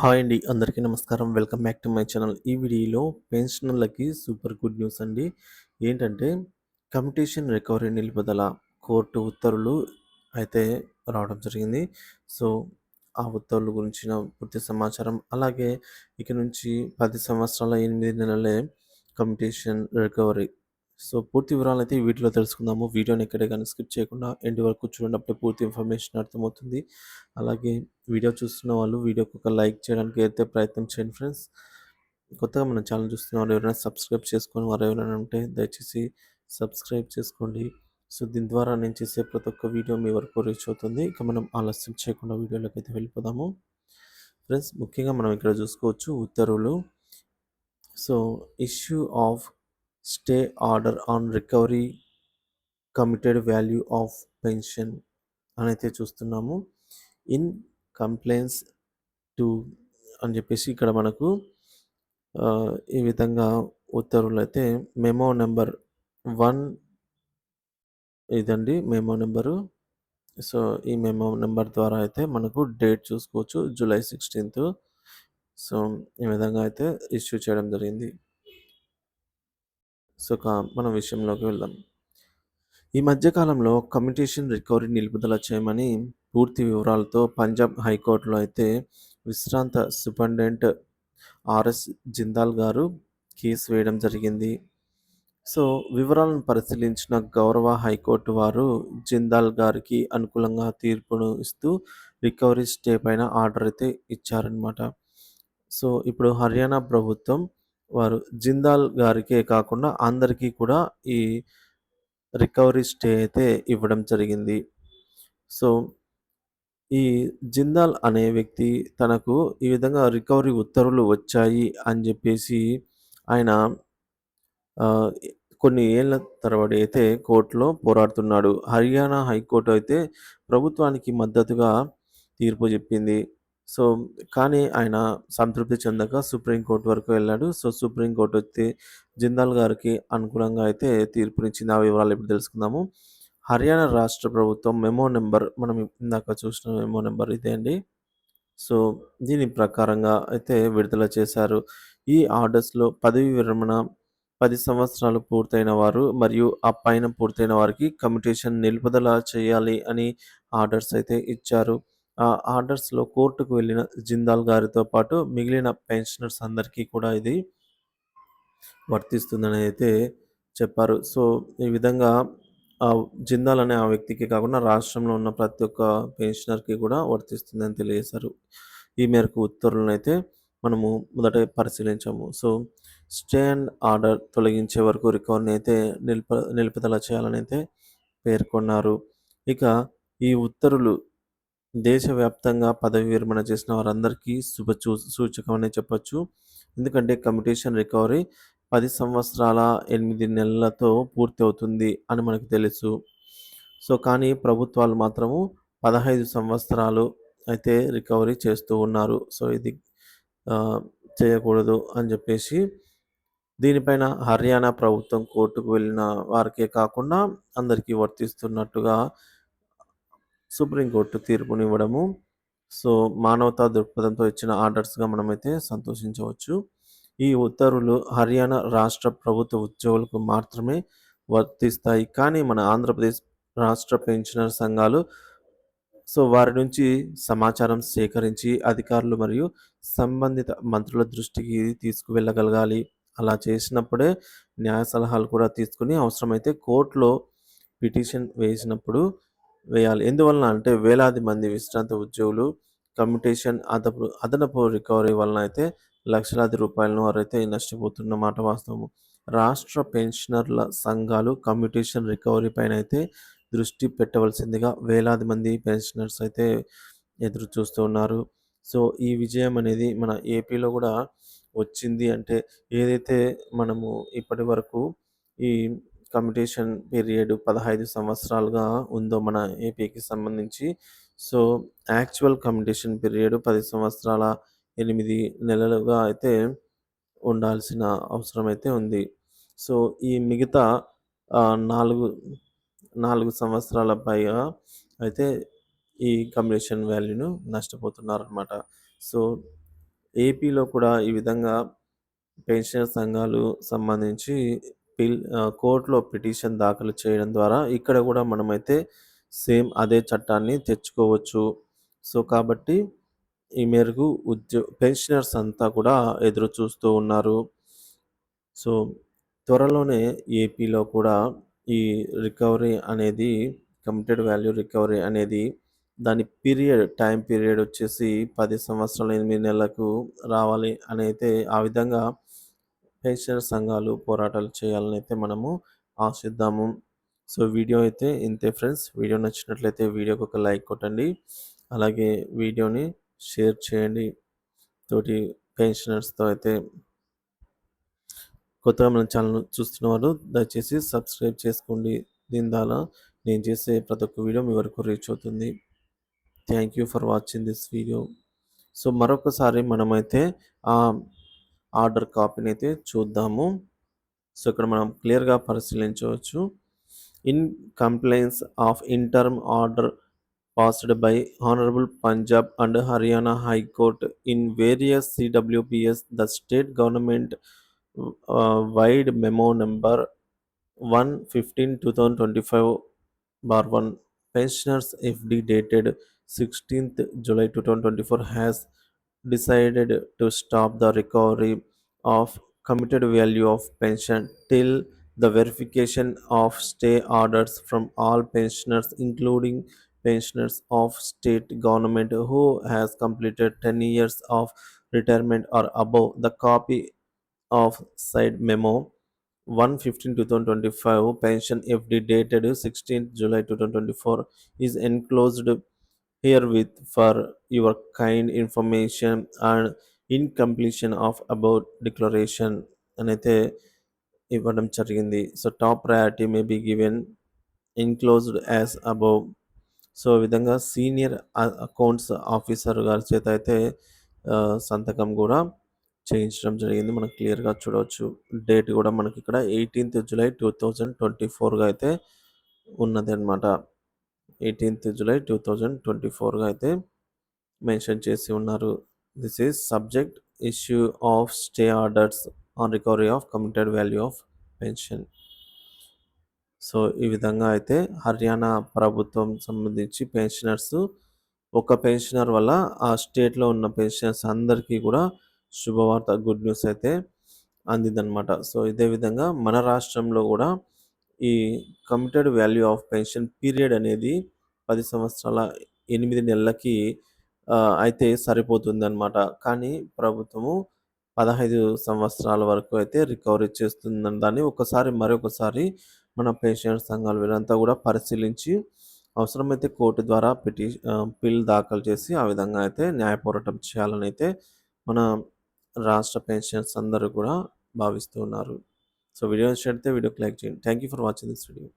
Hi అండి అందరికీ నమస్కారం. Welcome back to my channel. ఈ వీడియోలో పెన్షనర్లకి సూపర్ గుడ్ న్యూస్ అండి. ఏంటంటే కమిటేషన్ రికవరీ నిలుపుదల కోర్టు ఉత్తర్వులు అయితే రావడం జరిగింది. సో ఆ ఉత్తర్వుల గురించిన పూర్తి సమాచారం అలాగే ఇక నుంచి పది సంవత్సరాల ఎనిమిది నెలలే కమిటేషన్ రికవరీ సో పూర్తి వివరాలు అయితే ఈ వీడియోలో తెలుసుకుందాము. వీడియోని ఎక్కడే కానీ స్కిప్ చేయకుండా ఎండ్ వరకు చూడనప్పుడే పూర్తి ఇన్ఫర్మేషన్ అర్థమవుతుంది. అలాగే వీడియో చూస్తున్న వాళ్ళు వీడియోకి ఒక లైక్ చేయడానికి అయితే ప్రయత్నం చేయండి ఫ్రెండ్స్. కొత్తగా మన ఛానల్ చూస్తున్న వాళ్ళు ఎవరైనా సబ్స్క్రైబ్ చేసుకొని వారు ఎవరైనా ఉంటే దయచేసి సబ్స్క్రైబ్ చేసుకోండి. సో దీని ద్వారా నేను చేసే ప్రతి ఒక్క వీడియో మీ వరకు రీచ్ అవుతుంది. ఇక మనం ఆలస్యం చేయకుండా వీడియోలోకి అయితే వెళ్ళిపోదాము. ఫ్రెండ్స్ ముఖ్యంగా మనం ఇక్కడ చూసుకోవచ్చు ఉత్తర్వులు. So issue of stay order on recovery committed value of pension అని అయితే చూస్తున్నాము. ఇన్ కంప్లైంట్స్ టు అని చెప్పేసి ఇక్కడ మనకు ఈ విధంగా ఉత్తర్వులు అయితే మెమో నెంబర్ వన్ ఇదండి మెమో నెంబరు సో ఈ మెమో నెంబర్ ద్వారా అయితే మనకు డేట్ చూసుకోవచ్చు జూలై సిక్స్టీన్త్ సో ఈ విధంగా అయితే ఇష్యూ చేయడం జరిగింది. సో మన విషయంలోకి వెళ్దాం. ఈ మధ్యకాలంలో కమ్యూనికేషన్ రికవరీ నిలుపుదల చేయమని పూర్తి వివరాలతో పంజాబ్ హైకోర్టులో అయితే విశ్రాంత సూపరింటెండెంట్ ఆర్ఎస్ జిందాల్ గారు కేసు వేయడం జరిగింది. సో వివరాలను పరిశీలించిన గౌరవ హైకోర్టు వారు జిందాల్ గారికి అనుకూలంగా తీర్పును ఇస్తూ రికవరీ స్టే పైన ఆర్డర్ అయితే ఇచ్చారనమాట సో ఇప్పుడు హర్యానా ప్రభుత్వం వారు జిందాల్ గారికే కాకుండా అందరికీ కూడా ఈ రికవరీ స్టే అయితే ఇవ్వడం జరిగింది. సో ఈ జిందాల్ అనే వ్యక్తి తనకు ఈ విధంగా రికవరీ ఉత్తర్వులు వచ్చాయి అని చెప్పేసి ఆయన కొన్ని ఏళ్ళ తరబడి అయితే కోర్టులో పోరాడుతున్నాడు. హర్యానా హైకోర్టు అయితే ప్రభుత్వానికి మద్దతుగా తీర్పు చెప్పింది. సో కానీ ఆయన సంతృప్తి చెందక సుప్రీంకోర్టు వరకు వెళ్ళాడు. సో సుప్రీంకోర్టు వచ్చి జిందాల్ గారికి అనుకూలంగా అయితే తీర్పునిచ్చింది. ఆ వివరాలు ఇప్పుడు తెలుసుకుందాము. హర్యానా రాష్ట్ర ప్రభుత్వం మెమో నెంబర్ మనం ఇందాక చూసిన మెమో నెంబర్ ఇదే అండి. సో దీని ప్రకారంగా అయితే విడుదల చేశారు. ఈ ఆర్డర్స్లో పదవి విరమణ పది సంవత్సరాలు పూర్తయిన వారు మరియు ఆ పైన పూర్తయిన వారికి కమిటేషన్ నిలుపుదల చేయాలి అని ఆర్డర్స్ అయితే ఇచ్చారు. ఆర్డర్స్లో కోర్టుకు వెళ్ళిన జిందాల్ గారితో పాటు మిగిలిన పెన్షనర్స్ అందరికీ కూడా ఇది వర్తిస్తుందని అయితే చెప్పారు. సో ఈ విధంగా ఆ జిందాల్ అనే ఆ వ్యక్తికి కాకుండా రాష్ట్రంలో ఉన్న ప్రతి ఒక్క పెన్షనర్కి కూడా వర్తిస్తుందని తెలియజేశారు. ఈ మేరకు ఉత్తర్వులను అయితే మనము మొదట పరిశీలించాము. సో స్టే అండ్ ఆర్డర్ తొలగించే వరకు రికవర్ని అయితే నిలుప నిలుపుదల చేయాలని అయితే పేర్కొన్నారు. ఇక ఈ ఉత్తర్వులు దేశవ్యాప్తంగా పదవి విరమణ చేసిన వారందరికీ శుభ చూ సూచకమనే చెప్పచ్చు. ఎందుకంటే కమిటేషన్ రికవరీ పది సంవత్సరాల ఎనిమిది నెలలతో పూర్తి అవుతుంది అని మనకు తెలుసు. సో కానీ ప్రభుత్వాలు మాత్రము పదహైదు సంవత్సరాలు అయితే రికవరీ చేస్తూ ఉన్నారు. సో ఇది చేయకూడదు అని చెప్పేసి దీనిపైన హర్యానా ప్రభుత్వం కోర్టుకు వెళ్ళిన వారికే కాకుండా అందరికీ వర్తిస్తున్నట్టుగా సుప్రీంకోర్టు తీర్పునివ్వడము. సో మానవతా దృక్పథంతో ఇచ్చిన ఆర్డర్స్గా మనమైతే సంతోషించవచ్చు. ఈ ఉత్తర్వులు హర్యానా రాష్ట్ర ప్రభుత్వ ఉద్యోగులకు మాత్రమే వర్తిస్తాయి. కానీ మన ఆంధ్రప్రదేశ్ రాష్ట్ర పెన్షనర్ సంఘాలు సో వారి నుంచి సమాచారం సేకరించి అధికారులు మరియు సంబంధిత మంత్రుల దృష్టికి తీసుకువెళ్ళగలగాలి. అలా చేసినప్పుడే న్యాయ సలహాలు కూడా తీసుకుని అవసరమైతే కోర్టులో పిటిషన్ వేసినప్పుడు వేయాలి. ఎందువలన అంటే వేలాది మంది విశ్రాంత ఉద్యోగులు కమ్యూటేషన్ అదపు అదనపు రికవరీ వలన అయితే లక్షలాది రూపాయలను వారైతే నష్టపోతున్న మాట వాస్తవము. రాష్ట్ర పెన్షనర్ల సంఘాలు కమ్యూటేషన్ రికవరీ పైన అయితే దృష్టి పెట్టవలసిందిగా వేలాది మంది పెన్షనర్స్ అయితే ఎదురు చూస్తూ ఉన్నారు. సో ఈ విజయం అనేది మన ఏపీలో కూడా వచ్చింది అంటే ఏదైతే మనము ఇప్పటి వరకు ఈ కమిటేషన్ పీరియడ్ పదహైదు సంవత్సరాలుగా ఉందో మన ఏపీకి సంబంధించి. సో యాక్చువల్ కమిటేషన్ పీరియడ్ పది సంవత్సరాల ఎనిమిది నెలలుగా అయితే ఉండాల్సిన అవసరం అయితే ఉంది. సో ఈ మిగతా నాలుగు నాలుగు సంవత్సరాల పైగా అయితే ఈ కమిషన్ వాల్యూను నష్టపోతున్నారనమాట సో ఏపీలో కూడా ఈ విధంగా పెన్షన్ సంఘాలు సంబంధించి పిల్ కోర్టులో పిటిషన్ దాఖలు చేయడం ద్వారా ఇక్కడ కూడా మనమైతే సేమ్ అదే చట్టాన్ని తెచ్చుకోవచ్చు. సో, కాబట్టి ఈ మేరకు ఉద్యో పెన్షనర్స్ అంతా కూడా ఎదురు చూస్తూ ఉన్నారు. సో, త్వరలోనే ఏపీలో కూడా ఈ రికవరీ అనేది కమిటెడ్ వాల్యూ రికవరీ అనేది దాని పీరియడ్ టైం పీరియడ్ వచ్చేసి పది సంవత్సరాలు, ఎనిమిది నెలలకు రావాలి అనైతే ఆ విధంగా పెన్షనర్ సంఘాలు పోరాటాలు చేయాలని అయితే మనము ఆశిద్దాము. సో, వీడియో అయితే ఇంతే ఫ్రెండ్స్. వీడియో నచ్చినట్లయితే వీడియోకి ఒక లైక్ కొట్టండి. అలాగే వీడియోని షేర్ చేయండి. తోటి పెన్షనర్స్‌తో అయితే కొత్తగా మన ఛానల్ చూస్తున్న వారు దయచేసి సబ్స్క్రైబ్ చేసుకోండి. దీని ద్వారా నేను చేసే ప్రతి ఒక్క వీడియో మీ వరకు రీచ్ అవుతుంది. Thank you for watching this video. So, మరొకసారి మనమైతే ఆర్డర్ కాపీని అయితే చూద్దాము. సో ఇక్కడ మనం క్లియర్గా పరిశీలించవచ్చు. In compliance of interim order passed by honourable Punjab and Haryana high court in various సిడబ్ల్యూపిఎస్ the state government vide memo number one fifteen two thousand twenty five bar one. Pensioners FD dated sixteenth July two thousand twenty four has decided to stop the recovery of committed value of pension till the verification of stay orders from all pensioners including pensioners of state government who has completed 10 years of retirement or above. The copy of side memo 115/2025 pension FD dated 16 July 2024 is enclosed herewith for your kind information and in completion of about declaration అని అయితే ఇవ్వడం జరిగింది. So, top priority may be given enclosed as above. So, విధంగా senior accounts officer గారి చేత అయితే సంతకం కూడా చేయించడం జరిగింది. మనం క్లియర్‌గా చూడవచ్చు. డేట్ గూడా మనకిక్కడ 18థ్ జులై 2024గా అయితే ఉన్నదనమాట. 18థ్ జులై 2024గా అయితే మెన్షన్ చేసి ఉన్నారు. This is subject issue of stay orders on recovery of committed value of pension. So, ఈ విధంగా అయితే హర్యానా ప్రభుత్వం సంబంధించి పెన్షనర్స్ ఒక పెన్షనర్ వల్ల ఆ స్టేట్‌లో ఉన్న పెన్షనర్స్ అందరికీ కూడా శుభవార్త గుడ్ న్యూస్ అయితే అందిందనమాట. సో, ఇదే విధంగా మన రాష్ట్రంలో కూడా ఈ committed value of pension period అనేది పది సంవత్సరాల ఎనిమిది నెలలకి అయితే అయితే సరిపోతుందనమాట. కానీ ప్రభుత్వము 15 సంవత్సరాల వరకు అయితే రికవరీ చేస్తుందని దాన్ని ఒకసారి మరొకసారి మన పెన్షన్ సంఘాలు వీళ్ళంతా కూడా పరిశీలించి అవసరమైతే కోర్టు ద్వారా పిటి బిల్ పిల్ దాఖలు చేసి ఆ విధంగా అయితే న్యాయ పోరాటం అయితే మన రాష్ట్ర పెన్షన్స్ అందరూ కూడా భావిస్తూ ఉన్నారు. సో, వీడియో నచ్చినట్లయితే వీడియోకి లైక్ చేయండి. Thank you for watching this video.